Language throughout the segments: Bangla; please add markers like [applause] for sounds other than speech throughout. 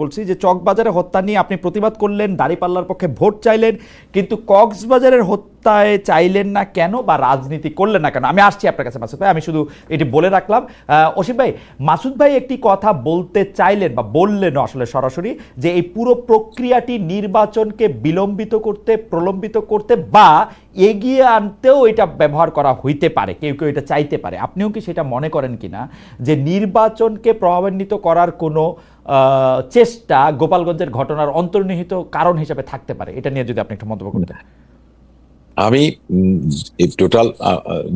বলছি যে চকবাজারে হত্যা নিয়ে আপনি প্রতিবাদ করলেন, দাঁড়িপাল্লার পক্ষে ভোট চাইলেন, কিন্তু কক্সবাজারের হত্যায় চাইলেন না কেন বা রাজনীতি করলেন না কেন? আমি আসছি আপনার কাছে, মাসুদ ভাই, আমি শুধু এটি বলে রাখলাম। অসীম ভাই, মাসুদ ভাই একটি কথা বলতে চাইলেন বা বললেন আসলে সরাসরি যে এই পুরো প্রক্রিয়াটি নির্বাচনকে বিলম্বিত করতে, প্রলম্বিত করতে বা এগিয়ে আনতেও এটা ব্যবহার করা হইতে পারে, কেউ কেউ এটা চাইতে পারে। আপনিও কি সেটা মনে করেন কিনা? যে নির্বাচনকে প্রভাবান্বিত করার কোনো চেষ্টা গোপালগঞ্জের ঘটনার অন্তর্নিহিত কারণ হিসেবে থাকতে পারে। এটা নিয়ে যদি আপনি একটু মন্তব্য করতেন। আমি টোটাল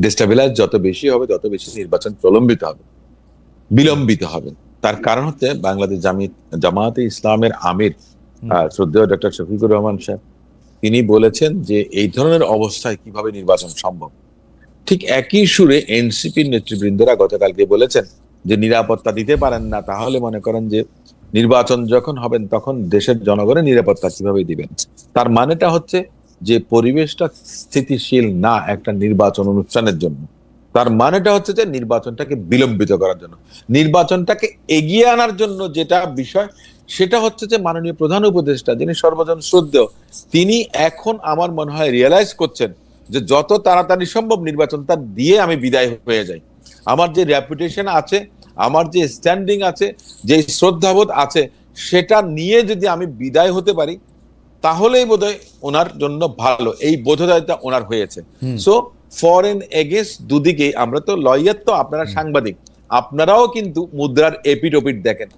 ডিস্টাবিলাইজ যত বেশি হবে তত বেশি নির্বাচন প্রলম্বিত হবে বিলম্বিত হবে। তার কারণ হচ্ছে বাংলাদেশ জামি জামায়াতে ইসলামের আমির শ্রদ্ধেয় ডক্টর শফিকুর রহমান সাহেব তিনি বলেছেন যে এই ধরনের অবস্থায় কীভাবে নির্বাচন সম্ভব। ঠিক একই সুরে এনসিপির নেতৃবৃন্দরা গতকালকে বলেছেন যে নিরাপত্তা দিতে পারেন না তাহলে মনে করেন যে নির্বাচন যখন হবেন, তখন দেশের জনগণের নিরাপত্তা কীভাবে দিবেন? তার মানেটা হচ্ছে যে পরিবেশটা স্থিতিশীল না একটা নির্বাচন অনুষ্ঠানের জন্য। তার মানেটা হচ্ছে যে নির্বাচনটাকে বিলম্বিত করার জন্য। নির্বাচনটাকে এগিয়ে আনার জন্য যেটা বিষয়, সেটা হচ্ছে যে মাননীয় প্রধান উপদেষ্টা যিনি সর্বজন শ্রদ্ধেয়, তিনি এখন আমার মনে হয় রিয়েলাইজ করছেন যে যত তাড়াতাড়ি সম্ভব নির্বাচন নির্বাচনটা দিয়ে আমি বিদায় হয়ে যাই। আমার যে রেপুটেশন আছে আমার যে স্ট্যান্ডিং আছে যে শ্রদ্ধাবোধ আছে সেটা নিয়ে যদি আমি বিদায় হতে পারি তাহলেই বোধহয় ওনার জন্য ভালো। এই বোধোদয়টা ওনার হয়েছে। সো ফরেন এগেস্ট দুদিকে আমরা তো লয়ার তো আপনারা সাংবাদিক। আপনারাও কিন্তু মুদ্রার এপিটোপিট দেখেন।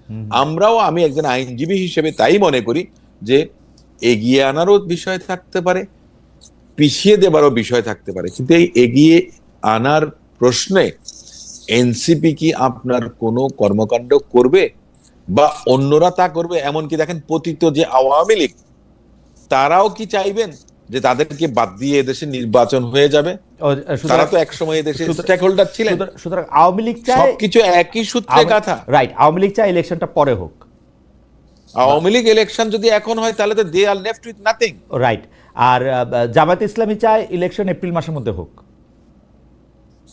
আমরাও আমি একজন আইনজীবী হিসেবে তাই মনে করি যে এগিয়ে আনারও বিষয় থাকতে পারে পিছিয়ে দেবারও বিষয় থাকতে পারে। কিন্তু এই এগিয়ে আনার প্রশ্নে এনসিপি কি আপনার কোনো কর্মকাণ্ড করবে বা অন্যরা তা করবে? এমনকি দেখেন পতিত যে আওয়ামী লীগ তারাও কি চাইবেন যে তাদেরকে বাদ দিয়ে এদেশে নির্বাচন হয়ে যাবে? তারা তো একসময় এদেশে সুতরাং- স্টেক হোল্ডার ছিলেন। সুতরাং- আওয়ামী লীগ চায় সবকিছু একই সূত্রে কথা রাইট আওয়ামী লীগ চায় ইলেকশনটা পরে হোক। আওয়ামী লীগ ইলেকশন যদি এখন হয় তাহলে তো they are left with nothing right. আর আহ, জামায়াত ইসলামী চায় ইলেকশন এপ্রিল মাসের মধ্যে হোক।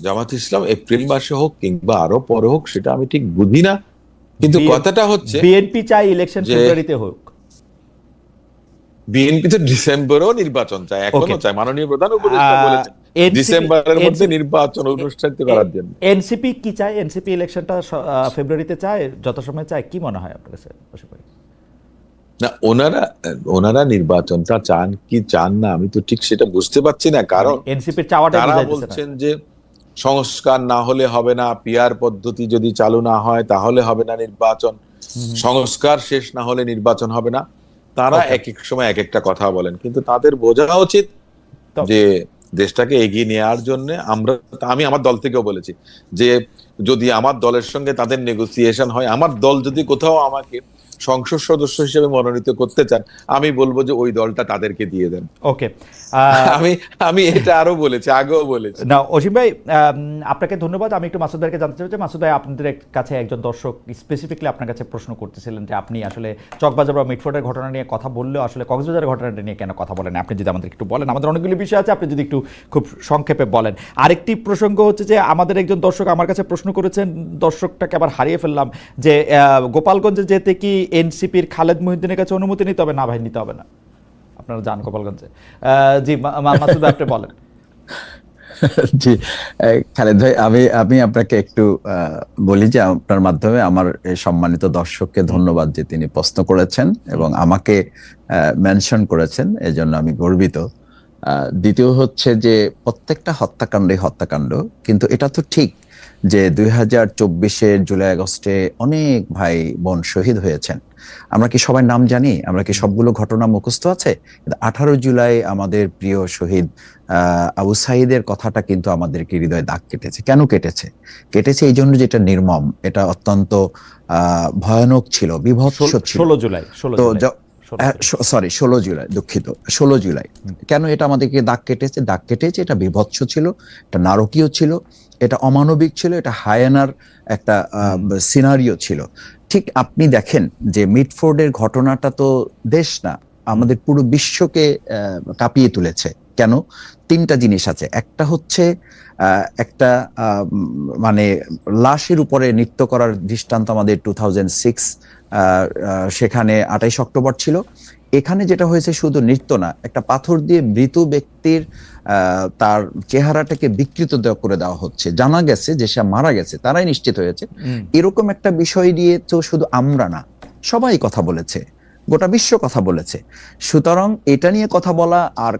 জামাত ইসলাম এপ্রিল মাসে হোক কিংবা আরও পরে হোক সেটা আমি ঠিক বুঝি না। কিন্তু কথাটা হচ্ছে বিএনপি চায় ইলেকশন ফেব্রুয়ারিতে হোক। বিএনপি তো ডিসেম্বরেও নির্বাচন চায় এখনও. চায়। মাননীয় প্রধান উপদেষ্টা বলেছেন ডিসেম্বরের মধ্যে নির্বাচন অনুষ্ঠানিত করার জন্য। এনসিপি কি চায়? এনসিপি ইলেকশনটা ফেব্রুয়ারিতে চায় যত সময় চায় কি মনে হয় আপনার কাছে? না ওনারা ওনারা নির্বাচনটা চান কি চান না আমি তো ঠিক সেটা বুঝতে পারছি না কারণ এনসিপির চাওয়াটা তারা বলছেন যে সংস্কার না হলে হবে না পিয়ার পদ্ধতি যদি চালু না হয় তাহলে হবে না নির্বাচন। সংস্কার শেষ না হলে নির্বাচন হবে না। তারা এক এক সময় এক একটা কথা বলেন। কিন্তু তাদের বোঝা উচিত যে দেশটাকে এগিয়ে নেওয়ার জন্য আমরা আমি আমার দল থেকেও বলেছি যে যদি আমার দলের সঙ্গে তাদের নেগোসিয়েশন হয় আমার দল যদি কোথাও আমাকে সংসদ সদস্য হিসেবে মনোনীত করতে চান আমি বলব যে ওই দলটা তাদেরকে দিয়ে দেন। ওকে। আমি আমি এটা আরও বলেছি আগেও বলেছি। না অসীম ভাই আপনাকে ধন্যবাদ। আমি একটু মাসুদ ভাইকে জানতে চাই মাসুদ ভাই আপনাদের কাছে একজন দর্শক স্পেসিফিকলি আপনার কাছে প্রশ্ন করতেছিলেন যে আপনি আসলে চকবাজার বা মিটফোর্ডের ঘটনা নিয়ে কথা বললেও আসলে কক্সবাজারের ঘটনাটা নিয়ে কেন কথা বলেন? আপনি যদি আমাদের একটু বলেন আমাদের অনেকগুলি বিষয় আছে আপনি যদি একটু খুব সংক্ষেপে বলেন। আরেকটি প্রসঙ্গ হচ্ছে যে আমাদের একজন দর্শক আমার কাছে প্রশ্ন করেছেন দর্শকটাকে আবার হারিয়ে ফেললাম যে আহ, গোপালগঞ্জে যেতে কি এনসিপির খালেদ মহিউদ্দিনের কাছে অনুমতি নিতে হবে না ভাই নিতে হবে না। আপনারা যান গোপালগঞ্জে। জি মাসুদ আপনি বলেন। [laughs] জি খালেদ ভাই, আমি আমি আপনাকে একটু বলি যে আপনার মাধ্যমে আমার এই সম্মানিত দর্শককে ধন্যবাদ যে তিনি প্রশ্ন করেছেন এবং আমাকে মেনশন করেছেন, এজন্য আমি গর্বিত। দ্বিতীয় হচ্ছে যে প্রত্যেকটা হত্যাকাণ্ডই হত্যাকাণ্ড, কিন্তু এটা তো ঠিক যে দুই হাজার চব্বিশের জুলাই আগস্টে অনেক ভাই বোন শহীদ হয়েছেন। আমরা কি সবাই নাম জানি? আমরা কি সবগুলো ঘটনা মুখস্থ আছে? কিন্তু আঠারো জুলাই আমাদের প্রিয় শহীদ আহ, আবু সাইদের কথাটা কিন্তু আমাদেরকে হৃদয়ে দাগ কেটেছে। কেন কেটেছে? কেটেছে এই জন্য যেটা নির্মম এটা অত্যন্ত আহ, ভয়ানক ছিল বিভৎস ছিল। ষোলো জুলাই তো ষোলো হ্যাঁ। সরি ষোলো জুলাই দুঃখিত ষোলো জুলাই। কেন এটা আমাদেরকে দাগ কেটেছে? দাগ কেটেছে এটা বিভৎস ছিল এটা নারকীয় ছিল এটা অমানবিক ছিল, এটা হায়ানার একটা সিনারিও ছিল। ঠিক আপনি দেখেন যে মিডফোর্ডের ঘটনাটা তো দেশ না, আমাদের পুরো বিশ্বকে কাঁপিয়ে তুলেছে। কেন? তিনটা জিনিস আছে। একটা হচ্ছে একটা মানে লাশের উপরে নৃত্য করার দৃষ্টান্ত আমাদের টু সেখানে আঠাইশ অক্টোবর ছিল। এখানে যেটা হয়েছে শুধু নৃত্য না একটা পাথর দিয়ে মৃত ব্যক্তির আহ, তার চেহারাটাকে বিকৃত দেওয়া- করে দেওয়া হচ্ছে। জানা গেছে যে সে মারা গেছে তারাই নিশ্চিত হয়েছে। এরকম একটা বিষয় নিয়ে তো শুধু আমরা না সবাই কথা বলেছে গোটা বিশ্ব কথা বলেছে। সুতরাং এটা নিয়ে কথা বলা আর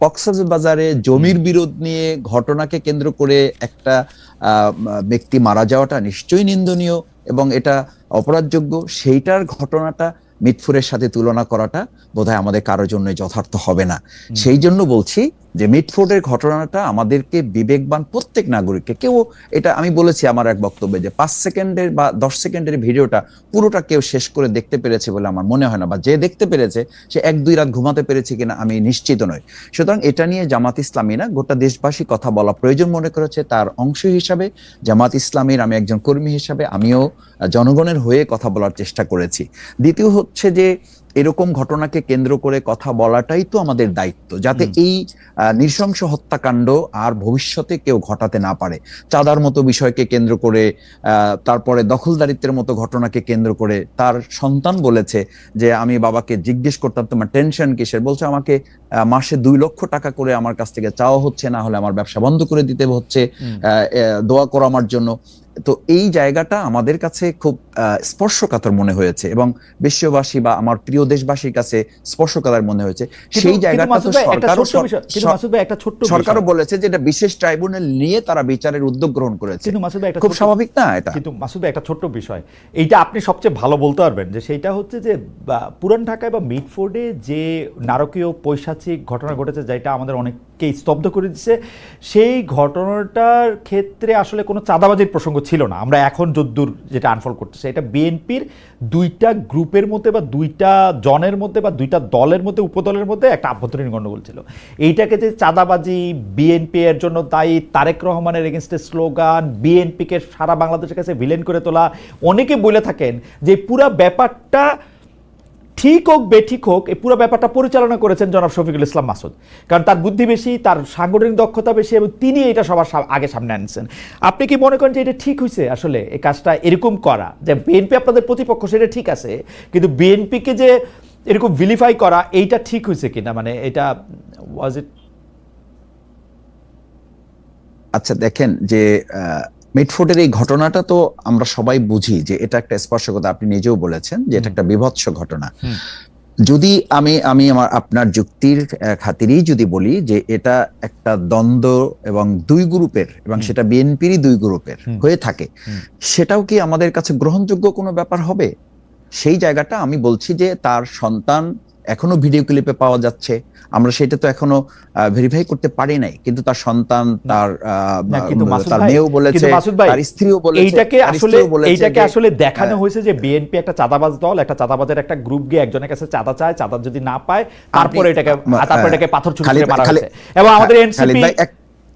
কক্সবাজারে জমির বিরোধ নিয়ে ঘটনাকে কেন্দ্র করে একটা আহ, ব্যক্তি মারা যাওয়াটা নিশ্চয়ই নিন্দনীয় এবং এটা অপরাধযোগ্য। সেইটার ঘটনাটা মিটফুরের সাথে তুলনা করাটা বোধহয় আমাদের কারোর জন্য যথার্থ হবে না। সেই জন্য বলছি যে মিটফোর্ডের ঘটনাটা আমাদেরকে বিবেকবান প্রত্যেক নাগরিককে, কেউ এটা আমি বলেছি আমার এক বক্তব্যে যে পাঁচ সেকেন্ডের বা দশ সেকেন্ডের ভিডিওটা পুরোটা কেউ শেষ করে দেখতে পেরেছে বলে আমার মনে হয় না, বা যে দেখতে পেরেছে সে এক, দুই রাত ঘুমাতে পেরেছে কিনা আমি নিশ্চিত নই। সুতরাং এটা নিয়ে জামাত ইসলামী না গোটা দেশবাসী কথা বলা প্রয়োজন মনে করেছে, তার অংশ হিসাবে জামাত ইসলামীর আমি একজন কর্মী হিসাবে আমিও জনগণের হয়ে কথা বলার চেষ্টা করেছি। দ্বিতীয় হচ্ছে যে এরকম ঘটনাকে কেন্দ্র করে কথা বলাটাই তো আমাদের দায়িত্ব যাতে এই নৃশংস হত্যাকাণ্ড আর ভবিষ্যতে কেউ ঘটাতে না পারে। চাঁদার মতো বিষয়কে কেন্দ্র করে আহ, তারপরে দখলদারিত্বের মতো ঘটনাকে কেন্দ্র করে তার সন্তান বলেছে যে আমি বাবাকে জিজ্ঞেস করতাম তোমার টেনশন কিসের? বলছে আমাকে মাসে দুই লক্ষ টাকা করে আমার কাছ থেকে চাওয়া হচ্ছে না হলে আমার ব্যবসা বন্ধ করে দিতে হচ্ছে দোয়া করো আমার জন্য। তো এই জায়গাটা আমাদের কাছে খুব স্পর্শকাতর মনে হয়েছে এবং বিশ্ববাসী বা আমার প্রিয় দেশবাসীর কাছে স্পর্শকাতর মনে হয়েছে। সেই জায়গাটা তো সরকারও বলেছে যে এটা বিশেষ ট্রাইব্যুনাল নিয়ে তারা বিচারের উদ্যোগ গ্রহণ করেছে। খুব স্বাভাবিক না এটা? কিন্তু মাসুদ একটা ছোট্ট বিষয়। এইটা আপনি সবচেয়ে ভালো বলতে পারবেন যে সেইটা হচ্ছে যে পুরান ঢাকায় বা মিডফোর্ডে যে নারকীয় পৈশাচিক ঘটনা ঘটেছে যেটা আমাদের অনেককে স্তব্ধ করে দিচ্ছে সেই ঘটনাটার ক্ষেত্রে আসলে কোনো চাঁদাবাজির প্রসঙ্গ ছিল না। আমরা এখন যদ্দূর যেটা আনফল করতেছে, এটা বিএনপির দুইটা গ্রুপের মধ্যে বা দুইটা জনের মধ্যে বা দুইটা দলের মধ্যে, উপদলের মধ্যে একটা আভ্যন্তরীণ গণ্ডগোল ছিল। এইটাকে যে চাঁদাবাজি বিএনপি এর জন্য দায়ী তারেক রহমানের এগেনস্টে স্লোগান বিএনপিকে সারা বাংলাদেশের কাছে ভিলেন করে তোলা, অনেকে বলে থাকেন যে পুরা ব্যাপারটা ঠিক হোক, বেঠিক হোক, এই পুরো ব্যাপারটা পরিচালনা করেছেন জনাব শফিকুল ইসলাম মাসুদ। কারণ তার বুদ্ধি বেশি, তার সাংগঠনিক দক্ষতা বেশি এবং তিনি এটা সবার আগে সামনে আনছেন। আপনি কি মনে করেন যে এটা ঠিক হয়েছে আসলে, এই কাজটা এরকম করা? যে বিএনপি আপনাদের প্রতিপক্ষ, সেটা ঠিক আছে, কিন্তু বিএনপিকে যে এরকম ভিলিফাই করা, এইটা ঠিক হয়েছে কিনা? মানে এটা ওয়াজ ইট আচ্ছা দেখেন যে মিডফোর্ডের এই ঘটনাটা তো আমরা সবাই বুঝি যে এটা একটা স্পর্শকতা আপনি নিজেও বলেছেন যে এটা একটা বিভৎস ঘটনা। যদি আমি আমি আমার আপনার যুক্তির খাতিরেই যদি বলি যে এটা একটা দ্বন্দ্ব এবং দুই গ্রুপের এবং সেটা বিএনপিরই দুই গ্রুপের হয়ে থাকে সেটাও কি আমাদের কাছে গ্রহণযোগ্য কোনো ব্যাপার হবে? সেই জায়গাটা আমি বলছি যে তার সন্তান এখনও ভিডিও ক্লিপে পাওয়া যাচ্ছে। আমরা সেটা তো এখনও ভেরিফাই করতে পারি নাই। কিন্তু তার সন্তান তার তার মেয়েও বলেছে তার স্ত্রীও বলেছে এইটাকে আসলে এইটাকে আসলে দেখানো হ্যাঁ। হয়েছে যে বিএনপি একটা চাঁদাবাজ দল একটা চাঁদাবাজের একটা গ্রুপ গিয়ে একজনের কাছে চাঁদা চায় চাঁদা যদি না পায় তারপরে এটাকে তারপরে হ্যাঁ, এটাকে পাথর খালিদ- মারা হয়েছে। এবং আমাদের এনসিপি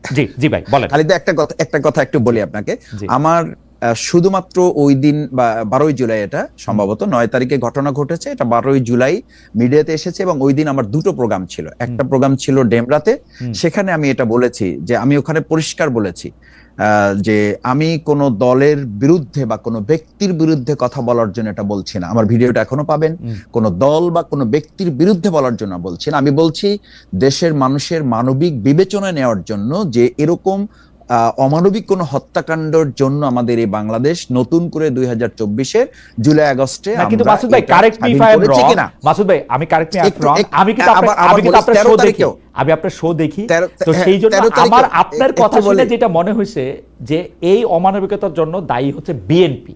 জি জি ভাই বলেন। খালিদ একটা কথা একটা কথা একটু বলি আপনাকে। আমার শুধুমাত্র ওই দিন বা বারোই জুলাই এটা সম্ভবত নয় তারিখে ঘটনা ঘটেছে এটা বারোই জুলাই মিডিয়াতে এসেছে এবং ওই দিন আমার দুটো প্রোগ্রাম ছিল। একটা প্রোগ্রাম ছিল ডেমরাতে সেখানে আমি এটা বলেছি যে আমি ওখানে পরিষ্কার বলেছি আহ, যে আমি কোন দলের বিরুদ্ধে বা কোনো ব্যক্তির বিরুদ্ধে কথা বলার জন্য এটা বলছি না। আমার ভিডিওটা এখনও পাবেন। কোন দল বা কোনো ব্যক্তির বিরুদ্ধে বলার জন্য বলছি না। আমি বলছি দেশের মানুষের মানবিক বিবেচনা নেওয়ার জন্য যে এরকম অমানবিক কোনো হত্যাকাণ্ডের জন্য আমাদের এই বাংলাদেশ নতুন করে দুই হাজার চব্বিশের জুলাই আগস্টে কিন্তু মাসুদ ভাই কারেক্ট মি কিনা? মাসুদ ভাই আমি কারেক্ট মি আমি কিন্তু আমি কিন্তু আপনার শো দেখি। আমি আপনার শো দেখি। তো হ্যাঁ, সেই জন্য আমার আপনার কথা শুনে যেটা মনে হয়েছে যে এই অমানবিকতার জন্য দায়ী হচ্ছে বিএনপি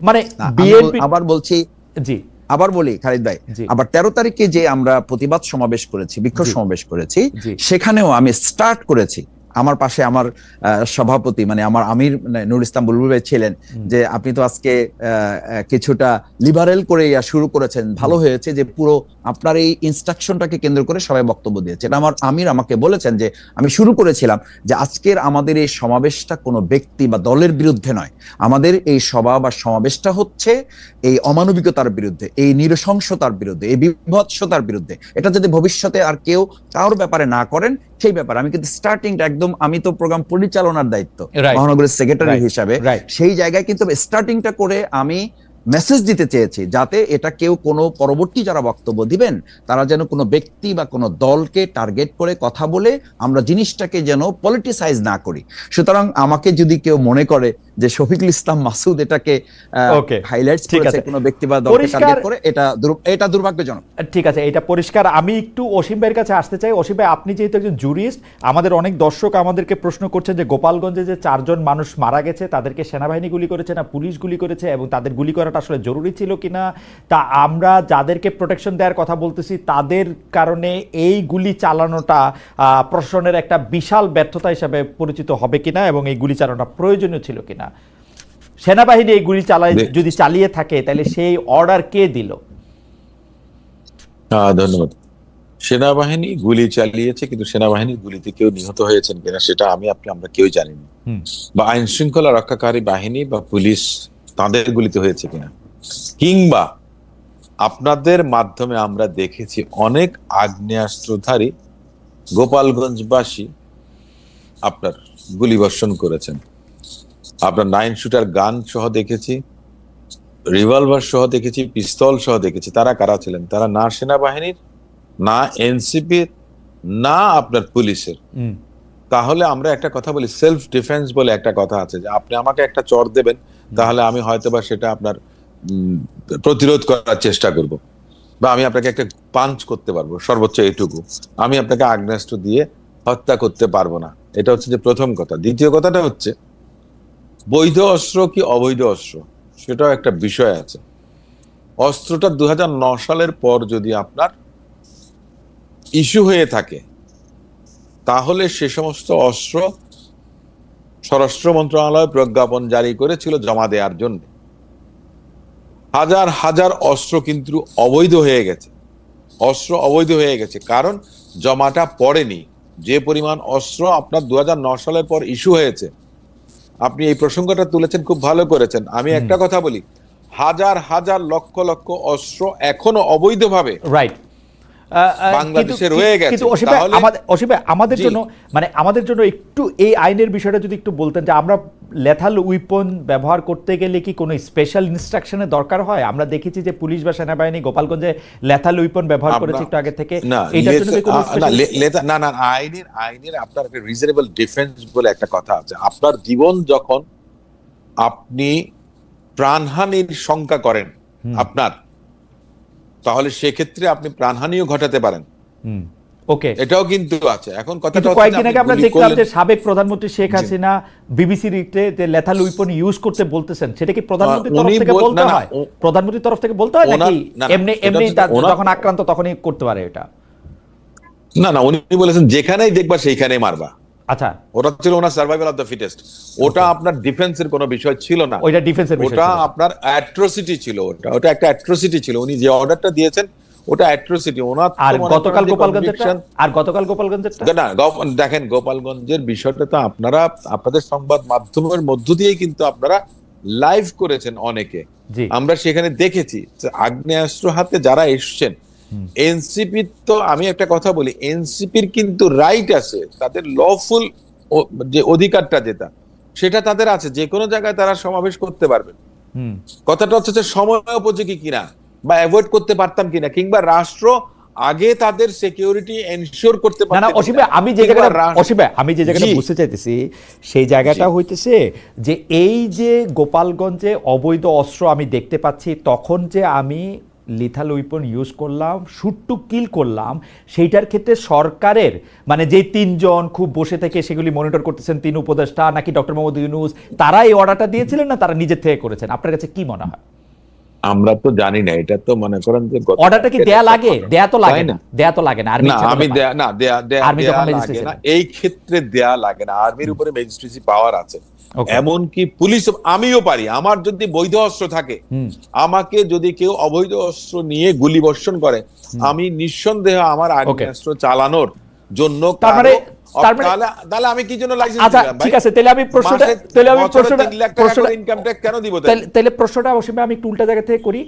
মানে বিএনপি আবার বলছি জি। আবার বলি খালিদ ভাই। আবার তেরো তারিখে যে আমরা প্রতিবাদ সমাবেশ করেছি বিক্ষোভ সমাবেশ করেছি সেখানেও আমি স্টার্ট করেছি। আমার পাশে আমার সভাপতি মানে আমার আমির মানে নুর ইসলাম বুলবুল ভাই ছিলেন যে আপনি তো আজকে কিছুটা লিবারেল করে শুরু করেছেন। ভালো হয়েছে যে পুরো আপনার এই ইনস্ট্রাকশনটাকে কেন্দ্র করে সবাই বক্তব্য দিয়েছে এটা আমার আমির আমাকে বলেছেন যে আমি শুরু করেছিলাম যে আজকের আমাদের এই সমাবেশটা কোনো ব্যক্তি বা দলের বিরুদ্ধে নয়। আমাদের এই সভা বা সমাবেশটা হচ্ছে এই অমানবিকতার বিরুদ্ধে এই নৃশংসতার বিরুদ্ধে এই বিভৎসতার বিরুদ্ধে। এটা যদি ভবিষ্যতে আর কেউ কারোর ব্যাপারে না করেন সেই ব্যাপারে আমি কিন্তু স্টার্টিংটা একদম আমি তো প্রোগ্রাম পরিচালনার দায়িত্ব মহানগরের সেক্রেটারি হিসাবে। সেই জায়গায় কিন্তু স্টার্টিংটা করে আমি মেসেজ দিতে চেয়েছি যাতে এটা কেউ কোনো পরবর্তী যারা বক্তব্য দিবেন তারা যেন কোনো ব্যক্তি বা কোনো দলকে টার্গেট করে কথা বলে আমরা জিনিসটাকে যেন পলিটিসাইজ না করি। সুতরাং আমাকে যদি কেউ মনে করে যে শফিকুল ইসলাম মাসুদ এটাকে হাইলাইটস করেছে। কোনো ব্যক্তি বা দলকে টার্গেট করে এটা এটা দুর্ভাগ্যজনক। ঠিক আছে এটা পরিষ্কার। আমি একটু অসীম ভাইয়ের কাছে আসতে চাই। অসীম ভাই আপনি যেহেতু একজন জুরিস্ট আমাদের অনেক দর্শক আমাদেরকে প্রশ্ন করছেন যে গোপালগঞ্জে যে চারজন মানুষ মারা গেছে তাদেরকে সেনাবাহিনী গুলি করেছে না পুলিশ গুলি করেছে এবং তাদের গুলি করাটা আসলে জরুরি ছিল কিনা তা আমরা যাদেরকে প্রোটেকশন দেওয়ার কথা বলতেছি তাদের কারণে এই গুলি চালানোটা প্রশাসনের একটা বিশাল ব্যর্থতা হিসাবে পরিচিত হবে কিনা এবং এই গুলি চালানোটা প্রয়োজনীয় ছিল কিনা। সেনাবাহিনী এই গুলি চালায় যদি চালিয়ে থাকে তাহলে সেই অর্ডার কে দিল? ধন্যবাদ। সেনাবাহিনী গুলি চালিয়েছে কিন্তু সেনাবাহিনীর গুলিতে কেউ নিহত হয়েছেন কিনা সেটা আমি আপনি আমরা কেউ জানি না বা আইন শৃঙ্খলা রক্ষাকারী বাহিনী বা পুলিশ তাদের গুলিতে হয়েছে কিনা? কিংবা আপনাদের মাধ্যমে আমরা দেখেছি অনেক আগ্নেয়াস্ত্রধারী গোপালগঞ্জবাসী আপনার গুলিবর্ষণ করেছেন। আপনার নাইন শুটার গান সহ দেখেছি রিভলভার সহ দেখেছি পিস্তল সহ দেখেছি। তারা কারা ছিলেন? তারা না সেনাবাহিনীর না এনসিপির না আপনার পুলিশের। তাহলে আমরা একটা কথা বলি সেলফ ডিফেন্স বলে একটা কথা আছে যে আপনি আমাকে একটা চর দেবেন তাহলে আমি হয়তো বা সেটা আপনার প্রতিরোধ করার চেষ্টা করব। বা আমি আপনাকে একটা পাঞ্চ করতে পারব, সর্বোচ্চ এইটুকু আমি আপনাকে আগ্নেয়াস্ত্র দিয়ে হত্যা করতে পারব না। এটা হচ্ছে যে প্রথম কথা। দ্বিতীয় কথাটা হচ্ছে, বৈধ অস্ত্র কি অবৈধ অস্ত্র? সেটাও একটা বিষয় আছে। অস্ত্রটা দু সালের পর যদি আপনার ইস্যু হয়ে থাকে, তাহলে সে সমস্ত অস্ত্র স্বরাষ্ট্র মন্ত্রণালয় প্রজ্ঞাপন জারি করেছিল জমা দেওয়ার জন্য। হাজার হাজার অস্ত্র কিন্তু অবৈধ হয়ে গেছে। অস্ত্র অবৈধ হয়ে গেছে কারণ জমাটা পড়েনি। যে পরিমাণ অস্ত্র আপনার দু সালের পর ইস্যু হয়েছে আপনি এই প্রসঙ্গটা তুলেছেন খুব ভালো করেছেন। আমি একটা কথা বলি হাজার হাজার লক্ষ লক্ষ অস্ত্র এখনও অবৈধভাবে রাইট বাংলাদেশে রয়ে গেছে। কিন্তু আমাদের অসীম আমাদের জন্য মানে আমাদের জন্য একটু এই আইনের বিষয়টা যদি একটু বলতেন যে আমরা লেথাল উইপন ব্যবহার করতে গেলে কি কোনো স্পেশাল ইনস্ট্রাকশনের দরকার হয়? আমরা দেখেছি যে পুলিশ বা সেনাবাহিনী গোপালগঞ্জে লেথাল উইপন ব্যবহার করেছে একটু আগে থেকে। না না, আইনের আইনের আপনার একটা রিজনেবল ডিফেন্স বলে একটা কথা আছে। আপনার জীবন যখন আপনি প্রাণহানির শঙ্কা করেন আপনার তাহলে সেক্ষেত্রে আপনি প্রাণহানিও ঘটাতে পারেন। ওকে। এটাও কিন্তু আছে। এখন কথাটা কয়েকদিন আগে আমরা দেখলাম যে সাবেক প্রধানমন্ত্রী শেখ হাসিনা বিবিসি রিটে যে লেথাল উইপন ইউজ করতে বলতেছেন সেটা কি প্রধানমন্ত্রীর তরফ থেকে বলতে হয়? প্রধানমন্ত্রীর তরফ থেকে বলতে হয় নাকি? এমনি এমনি যখন আক্রান্ত তখনই করতে পারে এটা? না না উনি বলেছেন যেখানেই দেখবা সেইখানেই মারবা। আচ্ছা। ওটা ছিল ওনার সার্ভাইভাল অফ দ্য ফিটেস্ট ওটা আপনার ডিফেন্সের কোনো বিষয় ছিল না। ওইটা ডিফেন্সের বিষয় ওটা আপনার অ্যাট্রোসিটি ছিল ওটা। ওটা একটা অ্যাট্রোসিটি ছিল। উনি যে অর্ডারটা দিয়েছেন ওটা অ্যাট্রোসিটি ওনার আর গতকাল গোপালগঞ্জের আর গতকাল গোপালগঞ্জের না দেখেন গোপালগঞ্জের বিষয়টা তো আপনারা আপনাদের সংবাদ মাধ্যমের মধ্য দিয়েই কিন্তু আপনারা লাইভ করেছেন অনেকে। আমরা সেখানে দেখেছি আগ্নেয়াস্ত্র হাতে যারা এসছেন এনসিপি তো আমি একটা কথা বলি এনসিপির কিন্তু রাইট আছে তাদের লফুল যে অধিকারটা যেটা সেটা তাদের আছে যে কোনো জায়গায় তারা সমাবেশ করতে পারবে কথাটা হচ্ছে যে সময় উপযোগী কিনা বা অ্যাভয়েড করতে পারতাম কিনা কিংবা রাষ্ট্র আগে তাদের সিকিউরিটি এনশিওর করতে না না অসীম? আমি যে জায়গাটা অসীম আমি যে জায়গাটা। বুঝতে চাইতেছি সেই জায়গাটা হইতেছে যে এই যে গোপালগঞ্জে অবৈধ অস্ত্র আমি দেখতে পাচ্ছি তখন যে আমি লিথাল উইপন ইউজ করলাম শুট টু কিল করলাম, সেইটার ক্ষেত্রে সরকারের মানে যে তিনজন খুব বসে থেকে সেগুলি মনিটর করতেছেন, তিন উপদেষ্টা, নাকি ডক্টর মোহাম্মদ ইউনুস, তারা এই অর্ডারটা দিয়েছিলেন না, তারা নিজের থেকে করেছেন? আপনার কাছে কি মনে হয়? আমরা তো জানি না এটা তো মনে করেন যে অর্ডারটা কি দেয়া লাগে? দেয়া তো লাগে না। দেয়া তো লাগে না আর্মি না আমি দেয়া না দেয়া দেয়া আর্মি যখন লাগে না। এই ক্ষেত্রে দেয়া লাগে না। আর্মির উপরে ম্যাজিস্ট্রেসি পাওয়ার আছে। Okay. এমনকি পুলিশ আমিও পারি। আমার যদি বৈধ অস্ত্র থাকে আমাকে যদি কেউ অবৈধ অস্ত্র নিয়ে গুলি বর্ষণ করে আমি নিঃসন্দেহে আমার আগ্নেয়াস্ত্র চালানোর জন্য তার মানে তার মানে তাহলে তাহলে আমি কি জন্য লাইসেন্স আচ্ছা ঠিক আছে তাহলে আমি প্রশ্নটা তাহলে আমি প্রশ্নটা প্রশ্নটা ইনকাম ট্যাক্স কেন দিব তাহলে? তাহলে তাহলে প্রশ্নটা অবশ্যই আমি একটু উল্টা জায়গা থেকে করি।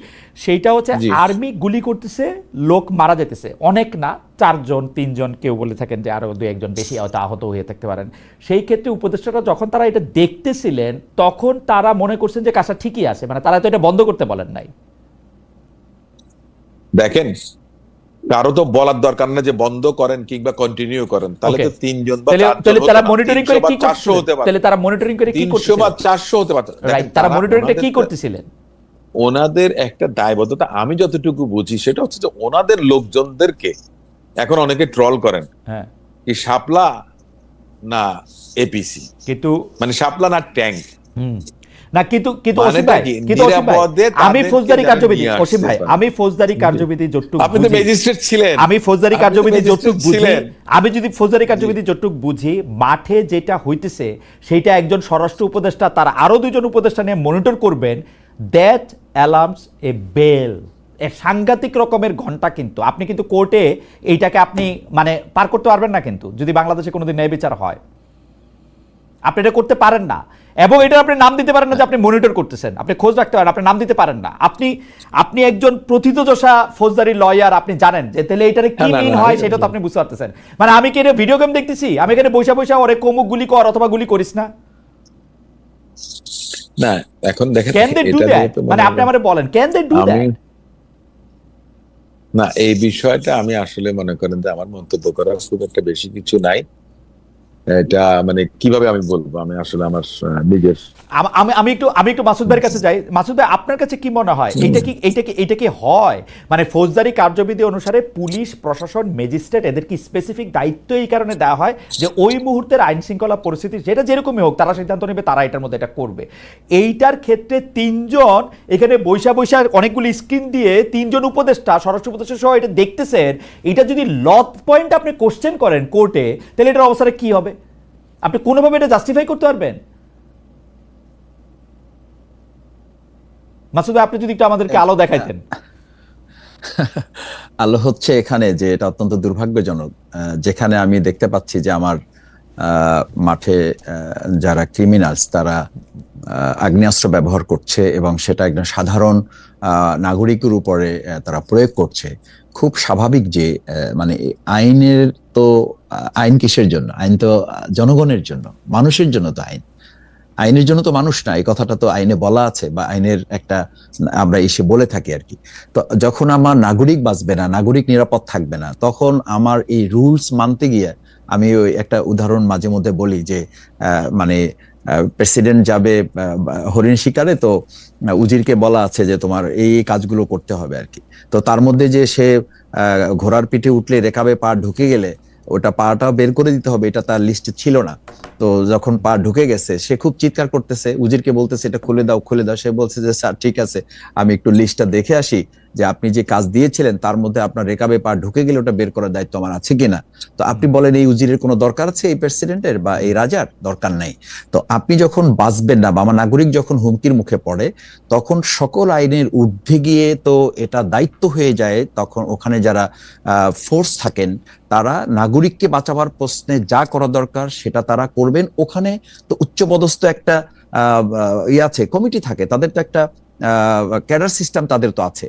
সেইটা হচ্ছে আর্মি গুলি করতেছে লোক মারা যেতেছে। অনেক না চারজন তিনজন কেউ বলে থাকেন যে আরও দু একজন বেশি হয়তো আহত হয়ে থাকতে পারেন। সেই ক্ষেত্রে উপদেষ্টারা যখন তারা এটা দেখতেছিলেন তখন তারা মনে করছেন যে কাজটা ঠিকই আছে। মানে তারা তো এটা বন্ধ করতে বলেন নাই। দেখেন কারও তো বলার দরকার না যে বন্ধ করেন কিংবা কন্টিনিউ করেন। তাহলে তো তিনজন বা তাহলে তারা মনিটরিং করে কি 400 করছিলেন হতে পারে। তাহলে তারা মনিটরিং করে কি 300 বা করছিলেন 400 হতে পারে। তারা মনিটরিংটা কি করতেছিলেন? ওনাদের একটা দায়বদ্ধতা আমি যতটুকু বুঝি সেটা হচ্ছে যে ওনাদের লোকজনদেরকে এখন অনেকে ট্রল করেন। হ্যাঁ। কি শাপলা না এপিসি? কিন্তু মানে শাপলা না ট্যাঙ্ক? হুম। না কিন্তু কিন্তু অসীম ভাই কিন্তু অসীম ভাই, আমি ফৌজদারি কার্যবিধি অসীম ভাই আমি ফৌজদারি কার্যবিধি যতটুকু আপনি তো ম্যাজিস্ট্রেট ছিলেন। আমি ফৌজদারি কার্যবিধি যতটুকু বুঝি আমি যদি ফৌজদারি কার্যবিধি যতটুকু বুঝি মাঠে যেটা হইতেছে সেইটা একজন স্বরাষ্ট্র উপদেষ্টা তার আরও দুজন উপদেষ্টা নিয়ে মনিটর করবেন দ্যাট অ্যালার্মস এ বেল এ সাংঘাতিক রকমের ঘণ্টা কিন্তু। আপনি কিন্তু কোর্টে এইটাকে আপনি মানে পার করতে পারবেন না কিন্তু যদি বাংলাদেশে কোনোদিন ন্যায় বিচার হয়। আপনি এটা করতে পারেন না। এবং এটা আপনি নাম দিতে পারেন না যে আপনি মনিটর করতেছেন। আপনি খোঁজ রাখতে পারেন আপনি নাম দিতে পারেন না। আপনি আপনি একজন প্রথিতযশা ফৌজদারি লয়ার আপনি জানেন যে তাহলে এটারে কি মিন হয় সেটা তো আপনি বুঝতে পারতেছেন। মানে আমি কি এটা ভিডিও গেম দেখতেছি? আমি এখানে বৈশা বৈশা ওরে কমুক গুলি কর অথবা গুলি করিস না? না এখন দেখেন ক্যান দে ডু দ্যাট মানে আপনি আমারে বলেন ক্যান দে ডু দ্যাট না এই বিষয়টা আমি আসলে মনে করেন যে আমার মন্তব্য করার খুব একটা বেশি কিছু নাই। এটা মানে কীভাবে আমি বলব? আমি আসলে আমার নিজের আমি আমি একটু আমি একটু মাসুদ ভাইয়ের কাছে যাই। মাসুদ ভাই আপনার কাছে কি মনে হয়? এইটা কি এইটা কি এইটা কি হয়? মানে ফৌজদারি কার্যবিধি অনুসারে পুলিশ প্রশাসন ম্যাজিস্ট্রেট এদের কি স্পেসিফিক দায়িত্ব এই কারণে দেওয়া হয় যে ওই মুহূর্তের আইন শৃঙ্খলা পরিস্থিতি যেটা যেরকমই হোক তারা সিদ্ধান্ত নেবে তারা এটার মধ্যে এটা করবে। এইটার ক্ষেত্রে তিনজন এখানে বৈশা বৈশা অনেকগুলি স্ক্রিন দিয়ে তিনজন উপদেষ্টা স্বরাষ্ট্র উপদেষ্টা সহ এটা দেখতেছেন। এটা যদি লত পয়েন্ট আপনি কোশ্চেন করেন কোর্টে তাহলে এটার অবস্থাটা কি হবে? আপনি কোনোভাবে এটা জাস্টিফাই করতে পারবেন? মাসুদ, আপনি যদি একটু আমাদেরকে আলো দেখাইতেন। [laughs] আলো হচ্ছে এখানে যে এটা অত্যন্ত দুর্ভাগ্যজনক যেখানে আমি দেখতে পাচ্ছি যে আমার মাঠে যারা ক্রিমিনালস তারা আগ্নেয়াস্ত্র ব্যবহার করছে এবং সেটা একজন সাধারণ নাগরিকের উপরে তারা প্রয়োগ করছে। খুব স্বাভাবিক যে মানে আইনের তো আইন কিসের জন্য? আইন তো জনগণের জন্য, মানুষের জন্য তো আইন। আইনের জন্য তো মানুষ না, এই কথাটা তো আইনে বলা আছে বা আইনের একটা, আমরা এসে বলে থাকি আর কি। তো যখন আমার নাগরিক বাঁচবে না, নাগরিক নিরাপদ থাকবে না, তখন আমার এই রুলস মানতে গিয়ে আমি ওই একটা উদাহরণ মাঝে মধ্যে বলি যে মানে প্রেসিডেন্ট যাবে হরিণ শিকারে, তো উজিরকে বলা আছে যে তোমার এই কাজগুলো করতে হবে আর কি। তো তার মধ্যে যে সে ঘোড়ার পিঠে উঠলে রেখাবে পা ঢুকে গেলে, ওটা পাটা বের করে দিতে হবে, এটা তার লিস্টে ছিল না। তো যখন পা ঢুকে গেছে, সে খুব চিৎকার করতেছে। উজিরকে বলতেছে, এটা খুলে দাও খুলে দাও। সে বলছে যে, স্যার, ঠিক আছে, আমি একটু লিস্টটা দেখে আসি যে আপনি যে কাজ দিয়েছিলেন, তার মধ্যে আপনার রেকাবে পা ঢুকে গেলে ওটা বের করার দায়িত্ব আমার আছে কিনা? তো আপনি বলেন, এই উজিরের কোনো দরকার আছে, এই প্রেসিডেন্টের বা এই রাজার? দরকার নেই। তো আপনি যখন বাঁচবেন না, বা আমার নাগরিক যখন হুমকির মুখে পড়ে, তখন সকল আইনের ঊর্ধ্বে গিয়ে তো এটা দায়িত্ব হয়ে যায়, তখন ওখানে যারা ফোর্স থাকেন, তারা নাগরিককে বাঁচাবার প্রশ্নে যা করা দরকার, সেটা তারা করবেন, ওখানে তো উচ্চপদস্থ একটা ইয়ে আছে, কমিটি থাকে, তাদের তো একটা ক্যাডার সিস্টেম তাদের তো আছে।